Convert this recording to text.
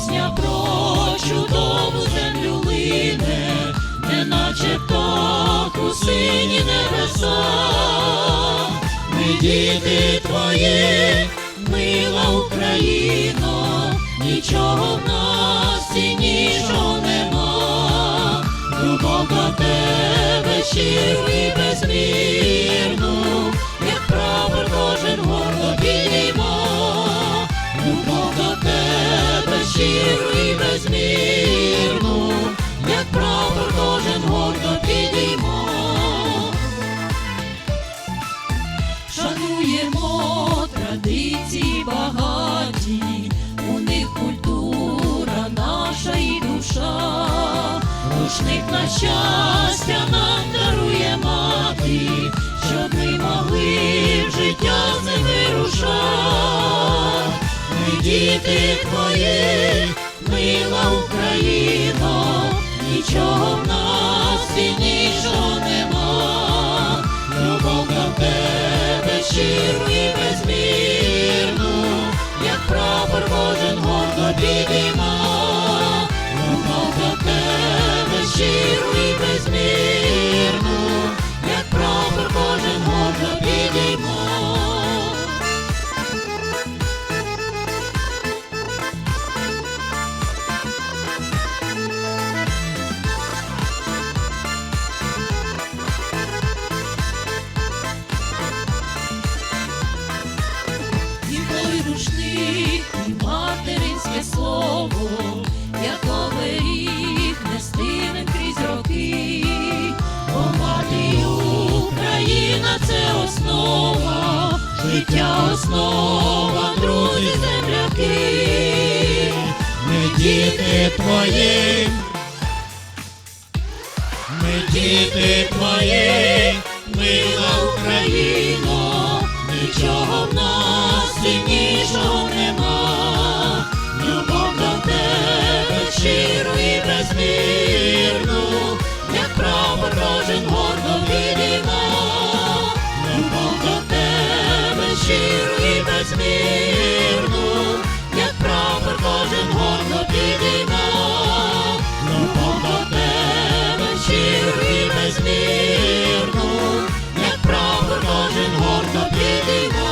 пісня про чудову землю лине, неначе птах у сині небеса. Ми діти твої, мила Україно, нічого в нас ціннішого нема. Любов тебе щиру і безмірну, щиру і безмірну, як прапор кожен гордо підіймо. Шануємо традиції багаті, у них культура наша і душа, рушник на щастя нам дарує мати, щоб ми могли життя з ним вирушати. Діти твої, мила Україно, нічого в нас ціннішого нема. Любов до тебе щиру і безмірну, як прапор кожен гордо підійма. Любов до тебе той і материнське слово, як оберіг нестинем крізь роки, бо мати Україна це основа, життя основа, друзі земляки, Ми діти твої, ми діти твої, вірну, як право кожен гордо відімо, любов до тебе щиру і безмірну, як право кожен гордо відімо, любов до тебе щиру і безмірну, як право кожен гордо відімо.